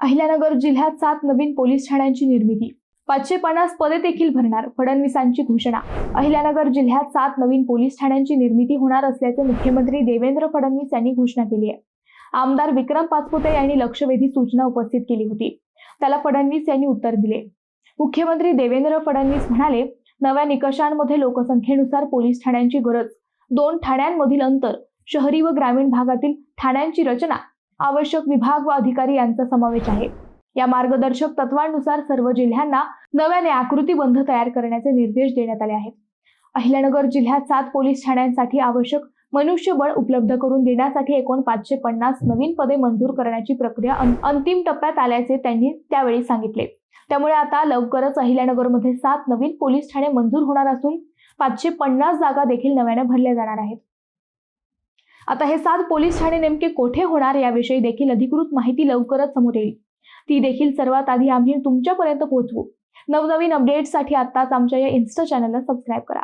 अहिल्यानगर जिल्ह्यात सात नवीन पोलीस ठाण्यांची निर्मिती. पाचशे पन्नास पदे देखील भरणार फडणवीसांची घोषणा. अहिल्यानगर जिल्ह्यात सात नवीन पोलीस ठाण्यांची निर्मिती होणार असल्याचे मुख्यमंत्री देवेंद्र फडणवीस यांनी घोषणा केली आहे. आमदार विक्रम पाचपुते यांनी लक्षवेधी सूचना उपस्थित केली होती. त्याला फडणवीस यांनी उत्तर दिले. मुख्यमंत्री देवेंद्र फडणवीस म्हणाले नव्या निकषांमध्ये लोकसंख्येनुसार पोलीस ठाण्यांची गरज. दोन ठाण्यांमधील अंतर शहरी व ग्रामीण भागातील ठाण्यांची रचना आवश्यक विभाग व अधिकारी यांचा समावेश आहे. या मार्गदर्शक तत्वांनुसार सर्व जिल्ह्यांना नव्याने आकृतीबंध तयार करण्याचे निर्देश देण्यात आले आहेत. अहिल्यानगर जिल्ह्यात सात पोलीस ठाण्यांसाठी आवश्यक मनुष्यबळ उपलब्ध करून देण्यासाठी एकूण पाचशे पन्नास नवीन पदे मंजूर करण्याची प्रक्रिया अं- अंतिम टप्प्यात आल्याचे त्यांनी त्यावेळी सांगितले. त्यामुळे आता लवकरच अहिल्यानगरमध्ये सात नवीन पोलीस ठाणे मंजूर होणार असून पाचशे पन्नास जागा देखील नव्याने भरल्या जाणार आहेत. आता हे सात पोलीस ठाणे नेमके कोठे होणार याविषयी देखील अधिकृत माहिती लवकरच समोर येईल. ती देखील सर्वात आधी आम्ही तुमच्यापर्यंत पोहोचवू. नवनवीन अपडेट्ससाठी आत्ताच आमच्या या इन्स्टा चॅनलला सबस्क्राईब करा.